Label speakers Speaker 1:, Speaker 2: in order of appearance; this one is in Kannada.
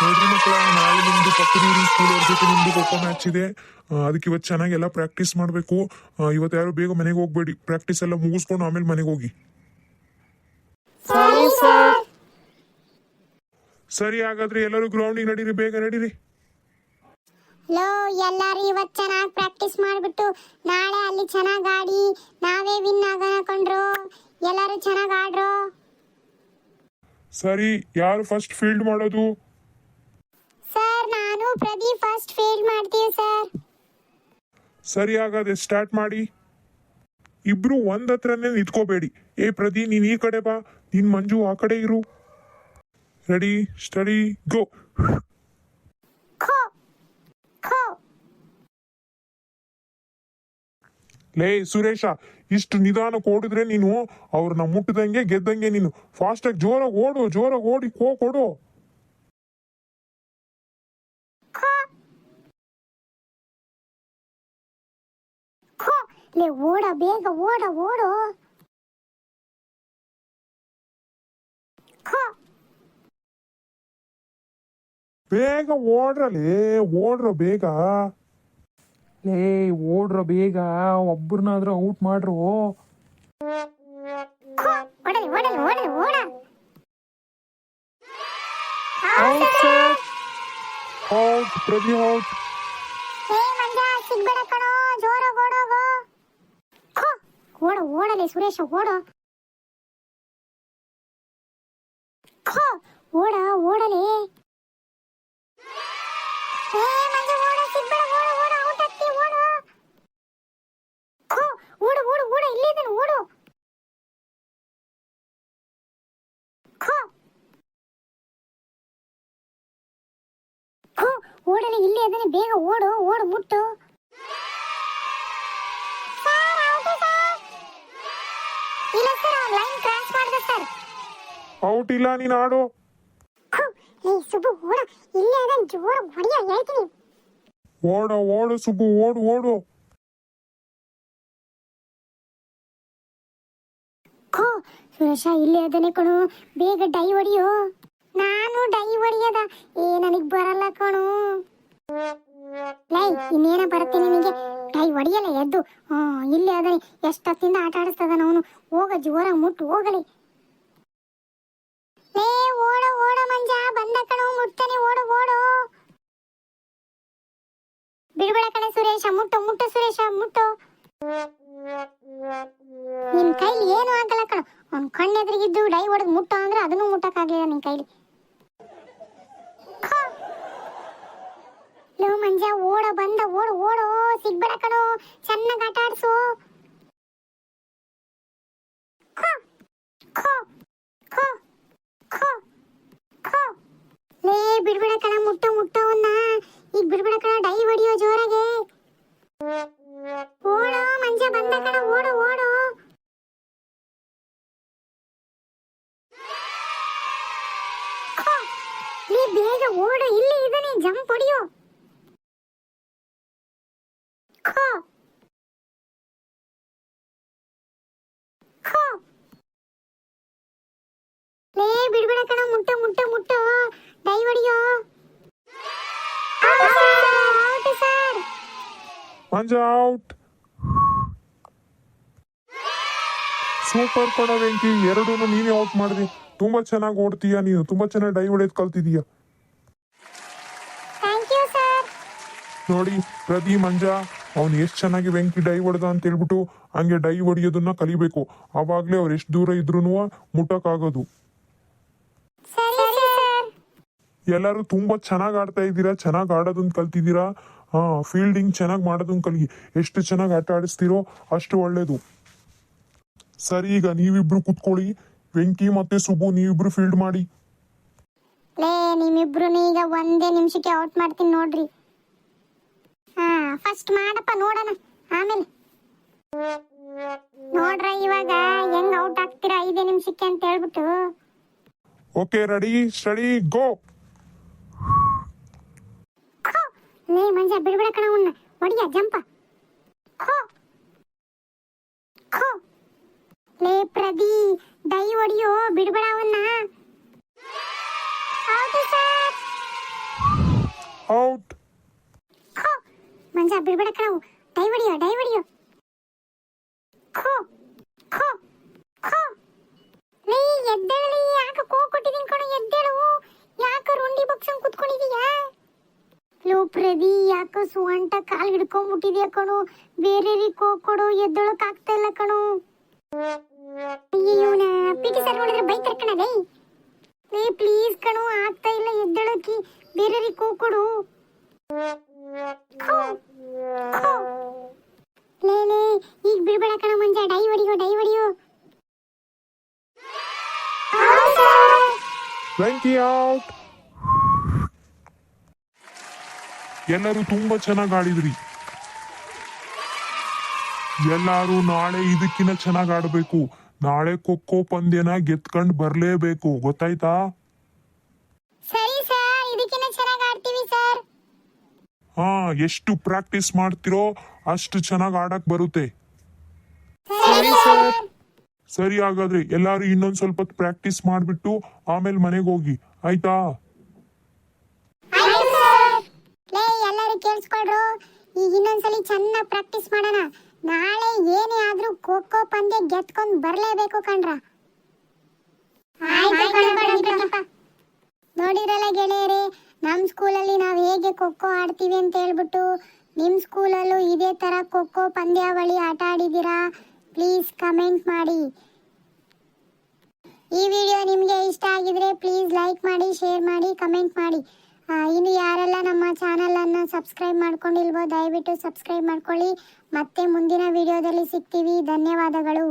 Speaker 1: ನೋಡ್ರಿ ಮಕ್ಕಳ ನಾಳೆ ನಿಮ್ದು ಪಕ್ಕದೂರಿ ಸ್ಕೂಲ್ ಅವ್ರ ಜೊತೆ ನಿಮ್ದು ಖೋಖೋ ಮ್ಯಾಚ್ ಇದೆ. ಅದಕ್ಕೆ ಇವತ್ತು ಚೆನ್ನಾಗೆಲ್ಲ ಪ್ರಾಕ್ಟೀಸ್ ಮಾಡಬೇಕು. ಇವತ್ತು ಯಾರು ಬೇಗ ಮನೆಗೆ ಹೋಗ್ಬೇಡಿ. ಪ್ರಾಕ್ಟೀಸ್ ಎಲ್ಲ ಮುಗಿಸ್ಕೊಂಡು ಆಮೇಲೆ ಮನೆಗೆ ಹೋಗಿ.
Speaker 2: ಸರಿ
Speaker 1: ಹಾಗಾದ್ರೆ ಎಲ್ಲರೂ ಗ್ರೌಂಡಿಗೆ ನಡೀರಿ ಬೇಗ ನಡೀರಿ.
Speaker 2: ಲೋ ಎಲ್ಲರೂ ಇವತ್ತು ಚೆನ್ನಾಗಿ ಪ್ರಾಕ್ಟೀಸ್ ಮಾಡ್ಬಿಟ್ಟು ನಾಳೆ ಅಲ್ಲಿ ಚೆನ್ನಾಗಿ ಆಡಿ ನಾವೇ ವಿನ್ ಆಗೋಣ ಎಲ್ಲರೂ ಎಲ್ಲಾರು ಚೆನ್ನಾಗಿ ಆಡ್ರು.
Speaker 1: ಸರಿ ಯಾರು ಫಸ್ಟ್ ಫೀಲ್ಡ್ ಮಾಡೋದು?
Speaker 2: ಪ್ರದೀಪ್ ಫಸ್ಟ್ ಫೇಲ್ ಮಾಡ್ತೀವಿ ಸರ್
Speaker 1: ಸರಿ ಹಾಗಾದ್ರೆ ಸ್ಟಾರ್ಟ್ ಮಾಡಿ. ಇಬ್ರು ಒಂದ್ ಹತ್ರನೇ ನಿಂತ್ಕೋಬೇಡಿ. ಏ ಪ್ರದಿ ನೀನ್ ಈ ಕಡೆ ಬಾ. ನಿನ್ ಮಂಜು ಆ ಕಡೆ ಇರು. ರೆಡಿ ಸ್ಟಡಿ ಗೋ ಲೇ ಸುರೇಶ ಇಷ್ಟು ನಿಧಾನಕ್ಕೆ ಓಡಿದ್ರೆ ನೀನು ಅವ್ರನ್ನ ಮುಟ್ಟದಂಗೆ ಗೆದ್ದಂಗೆ ನೀನು. ಫಾಸ್ಟಾಗಿ ಜೋರಾಗಿ ಓಡು ಜೋರಾಗಿ ಓಡಿ ಕೋ ಕೊಡು
Speaker 2: ಖೋ ಖೋ ಲೇ ಓಡ ಬೇಗ ಓಡ ಓಡು ಖೋ
Speaker 1: ಬೇಗ ಓಡ್ರಲೇ ಓಡ್ರ ಬೇಗ
Speaker 3: ಲೇ ಓಡ್ರೋ ಬೇಗ ಒಬ್ಬರನ್ನಾದ್ರೂ ಔಟ್ ಮಾಡ್ರು
Speaker 2: ಖೋ ಓಡಲಿ ಓಡಲಿ ಓಡಲಿ ಓಡ
Speaker 1: ಔಟ್ ಪ್ರದಿ ಔಟ್
Speaker 2: ಓಡ ಓಡಲಿ ಸುರೇಶ ಓಡು ಖೋ ಓಡ ಓಡಲಿ ಏ ಮಂಜ ಓಡ ಸಿಗ್ಬೇಡ ಓಡ ಓಡ ಔಟ್ ಆಗ್ತಿ ಓಡು ಖೋ ಓಡು ಓಡು ಓಡು ಇಲ್ಲೇ ಇದ್ದಾನೆ ಓಡು ಖೋ ಖೋ ಓಡಲಿ ಇಲ್ಲೇ ಇದ್ದಾನೆ ಬೇಗ ಓಡು ಓಡು ಮುಟ್ಟು ಸರ್ ಅವ್ನು ಲೈನ್ ಕ್ರಾಸ್ ಮಾಡಿದೆ ಸರ್.
Speaker 1: ಔಟ್ ಇಲ್ಲ ನೀನ್ ಆಡು.
Speaker 2: ಖೋ ಏ ಸುಬ್ಬು ಓಡ. ಇಲ್ಲೇ ಅದನ್ ಜೋರ ಹೊಡಿಯ ಹೇಳ್ತೀನಿ.
Speaker 1: ಓಡ ಓಡು ಸುಬ್ಬು ಓಡು ಓಡು.
Speaker 2: ಖೋ ಸುರೇಶ ಇಲ್ಲೇ ಅದನೇ ಕಣು. ಬೇಗ ಡೈ ಹೊಡಿಯೋ. ನಾನು ಡೈ ಹೊಡಿಯದ. ಏ ನನಗ್ ಬರಲ್ಲ ಕಣು. ಲೈ, ಇನ್ನೇನ ಬರುತ್ತೆ ನಿನಗೆ? ಲೈ ಹೊಡಿಯಲ್ಲ ಎದ್ದು. ಇಲ್ಲಿ ಅದಾನೆ. ಎಷ್ಟೊತ್ತಿಂದ ಆಟ ಆಡಿಸ್ತದಾನ ಅವನು. ಹೋಗ ಜೋರ ಮುಟ್ಟು, ಹೋಗಲಿ. ಲೇ, ಓಡ ಓಡ ಮಂಜ. ಬಂದ ಕಣ ಮುಟ್ತಾನೆ ಓಡು ಓಡು. ಬಿಡ್ಬೇಡ ಕಣ ಸುರೇಶ. ಮುಟ್ಟು ಮುಟ್ಟು ಸುರೇಶ, ಮುಟ್ಟು. ನಿನ್ ಕೈಲಿ ಏನು ಆಗಲ್ಲ ಕಣ. ಅವ್ನ ಕಣ್ಣೆದ್ರಿಗಿದ್ದು ಡೈ ಹೊಡೆದು ಮುಟ್ಟ ಅಂದ್ರೆ ಅದನ್ನು ಮುಟ್ಟಕ್ಕಾಗ್ಲಿಲ್ಲ ನಿನ್ ಕೈಲಿ ಖೋ. ಲೋ ಮಂಜ ಓಡ ಬಂದ ಓಡು ಓಡು ಸಿಗ್ಬೇಡ ಕಣೋ ಚೆನ್ನಾಗಿ ಆಟ ಆಡ್ಸು. ಲೇ ಬಿಡ್ಬೇಡ ಕಣ ಮುಟ್ಟ ಮುಟ್ಟವನ್ನ. ಈಗ ಬಿಡ್ಬೇಡ ಕಣ ಡೈ ಹೊಡಿಯೋ ಜೋರಾಗೆ. ಓಡೋ, ಮಂಜ ಬಂದ ಕಣ ಓಡು. ಓಡು ನೀ ಬೇಗ ಓಡು, ಇಲ್ಲಿ ಇದ್ದಾನೆ ಜಂಪ್ ಹೊಡಿಯೋ ಖೋ. ಖೋ. ಲೇ ಬಿಡ್ಬೇಡ ಕಣ ಮುಟ್ಟ ಮುಟ್ಟ ಮುಟ್ಟ dive ಹೊಡಿಯೋ out sir
Speaker 1: Manja out. Super ಕಣ ವೆಂಕಿ ಎರಡೂ ನೀನೇ ಔಟ್ ಮಾಡಿದೆ. ತುಂಬಾ ಚೆನ್ನಾಗಿ ಓಡ್ತೀಯಾ ನೀನು? ತುಂಬಾ ಚೆನ್ನಾಗಿ ಡೈ ಹೊಡೆಯೋದು ಕಲ್ತಿದೀಯ? ನೋಡಿ ಪ್ರದಿ ಮಂಜ ಅವನು ಎಷ್ಟು ಚೆನ್ನಾಗಿ ವೆಂಕಿ ಡೈ ಹೊಡೆದ ಅಂತ ಹೇಳ್ಬಿಟ್ಟು ಹಂಗೆ ಡೈ ಹೊಡಿಯೋದನ್ನ ಕಲಿಬೇಕು. ಅವಾಗ್ಲೇ ಅವ್ರು ಎಷ್ಟು ದೂರ ಇದ್ರೂ ಮುಟ್ಟಕ್ಕಾಗೋದು. ಎಲ್ಲರೂ ತುಂಬಾ ಚೆನ್ನಾಗಿ ಆಡ್ತಾ ಇದ್ದೀರಾ? ಚೆನ್ನಾಗಿ ಆಡೋದನ್ನ ಕಲ್ತಿದ್ದೀರಾ? ಹಾ ಫೀಲ್ಡಿಂಗ್ ಚೆನ್ನಾಗಿ ಮಾಡೋದನ್ನ ಕಲಿ ಎಷ್ಟು ಚೆನ್ನಾಗಿ ಆಟ ಆಡಿಸ್ತೀರೋ ಅಷ್ಟು ಒಳ್ಳೇದು. ಸರಿ ಈಗ ನೀವಿಬ್ರು ಕುತ್ಕೊಳ್ಳಿ. ವೆಂಕಿ ಮತ್ತೆ ಸುಬ್ಬು ನೀವಿಬ್ರು ಫೀಲ್ಡ್ ಮಾಡಿ.
Speaker 2: ಲೇ ನಿಮ್ಮಿಬ್ರು ಈಗ ಒಂದೇ ನಿಮಿಷಕ್ಕೆ ಔಟ್ ಮಾಡ್ತೀನಿ ನೋಡ್ರಿ. ಹಾ ಫಸ್ಟ್ ಮಾಡಪ್ಪ ನೋಡೋಣ. ಆಮೇಲೆ. ನೋಡ್ರ ಇವಾಗ ಹೆಂಗ್ ಔಟ್ ಆಗ್ತೀರಾ ಐದೇ ನಿಮಿಷಕ್ಕೆ ಅಂತ ಹೇಳ್ಬಿಟ್ಟು.
Speaker 1: ಓಕೆ ರೆಡಿ ಸ್ಟಡಿ ಗೋ
Speaker 2: ಲೇ ಮಂಜ ಬಿಡ್ಬಿಡ ಕಣ ಅವನ್ನ ಹೊಡಿಯ ಜಂಪ. ಖೋ. ಖೋ. ಲೇ ಪ್ರದಿ ದೈ ಒಡಿಯೋ ಬಿಡ್ಬೇಡ ಅವನ್ನ ಹೌದು ಸರ್. ಔಟ್. ಖೋ. ಮಂಜ ಬಿಡ್ಬೇಡ ಕಣವು ಪ್ರದಿ ಯಾಕೋ ಸುವಂಟ ಕಾಲ್ ಹಿಡ್ಕೊಂಡ್ಬಿಟ್ಟಿದ್ಯಾ ಕಣು? ಬೇರೆ ಕೊಡು, ಎದ್ದೊಳಕ್ ಆಗ್ತಾ ಇಲ್ಲ ಕಣು. ಅಯ್ಯೋ ಪಿ ಟಿ ಸರ್ ನೋಡಿದ್ರೆ ಬೈತಾರೆ ಕಣ ಲೇ. ಲೇ ಪ್ಲೀಸ್ ಕಣು, ಆಗ್ತಾ ಇಲ್ಲ ಎದ್ದೊಳಕಿ ಬೇರೆ ಕೊಡು. ಲೇ ಲೇ, ಈಗ ಬಿಡ್ಬೇಡ ಕಣ ಮಂಜ ಡೈ ಹೊಡಿಯೋ ಡೈ ಹೊಡಿಯೋ
Speaker 1: Thank ಔಟ್ ಎಲ್ಲರೂ ತುಂಬಾ ಚೆನ್ನಾಗಿ ಆಡಿದ್ರಿ. ಎಲ್ಲಾರು ನಾಳೆ ಇದಕ್ಕಿನ್ನ ಚೆನ್ನಾಗಿ ಆಡಬೇಕು. ನಾಳೆ ಖೋಖೋ ಪಂದ್ಯನ ಗೆದ್ಕೊಂಡ್ ಬರ್ಲೇಬೇಕು. ಗೊತ್ತಾಯ್ತಾ?
Speaker 2: ಸರಿ ಸರ್ ಇದಕ್ಕಿಂತ ಚೆನ್ನಾಗಿ ಆಡ್ತೀವಿ ಸರ್.
Speaker 1: ಹಾ ಎಷ್ಟು ಪ್ರಾಕ್ಟೀಸ್ ಮಾಡ್ತಿರೋ ಅಷ್ಟು ಚೆನ್ನಾಗಿ ಆಡಕ್ ಬರುತ್ತೆ.
Speaker 2: ಸರಿ ಸರ್.
Speaker 1: ಸರಿ ಹಾಗಾದ್ರೆ ಎಲ್ಲಾರು ಇನ್ನೊಂದ್ ಸ್ವಲ್ಪ ಪ್ರಾಕ್ಟೀಸ್ ಮಾಡ್ಬಿಟ್ಟು ಆಮೇಲೆ ಮನೆಗೆ ಹೋಗಿ. ಆಯ್ತಾ
Speaker 2: ಲೇ ಎಲ್ಲರೂ ಕೇಳಿಸ್ಕೊಳ್ರು ಈಗ ಇನ್ನೊಂದ್ಸಲಿ ಚೆನ್ನಾಗಿ ಪ್ರಾಕ್ಟೀಸ್ ಮಾಡೋಣ. ನಾಳೆ ಏನೇ ಆದ್ರೂ ಖೋ ಖೋ ಪಂದ್ಯ ಗೆದ್ಕೊಂಡು ಬರಲೇಬೇಕು ಕಣ್ರ. ನೋಡಿರಲ್ಲ ಗೆಳೆಯರೇ ನಮ್ಮ ಸ್ಕೂಲಲ್ಲಿ ನಾವು ಹೇಗೆ ಖೋ ಖೋ ಆಡ್ತೀವಿ ಅಂತ ಹೇಳ್ಬಿಟ್ಟು ನಿಮ್ಮ ಸ್ಕೂಲಲ್ಲೂ ಇದೇ ಥರ ಖೋ ಖೋ ಪಂದ್ಯಾವಳಿ ಆಟ ಆಡಿದ್ದೀರಾ? ಪ್ಲೀಸ್ ಕಮೆಂಟ್ ಮಾಡಿ. ಈ ವಿಡಿಯೋ ನಿಮಗೆ ಇಷ್ಟ ಆಗಿದ್ರೆ ಪ್ಲೀಸ್ ಲೈಕ್ ಮಾಡಿ ಶೇರ್ ಮಾಡಿ ಕಮೆಂಟ್ ಮಾಡಿ. ಇನ್ನು ಯಾರೆಲ್ಲ ನಮ್ಮ ಚಾನಲನ್ನು ಸಬ್ಸ್ಕ್ರೈಬ್ ಮಾಡ್ಕೊಂಡಿಲ್ವೋ ದಯವಿಟ್ಟು ಸಬ್ಸ್ಕ್ರೈಬ್ ಮಾಡ್ಕೊಳ್ಳಿ. ಮತ್ತೆ ಮುಂದಿನ ವಿಡಿಯೋದಲ್ಲಿ ಸಿಗ್ತೀವಿ. ಧನ್ಯವಾದಗಳು.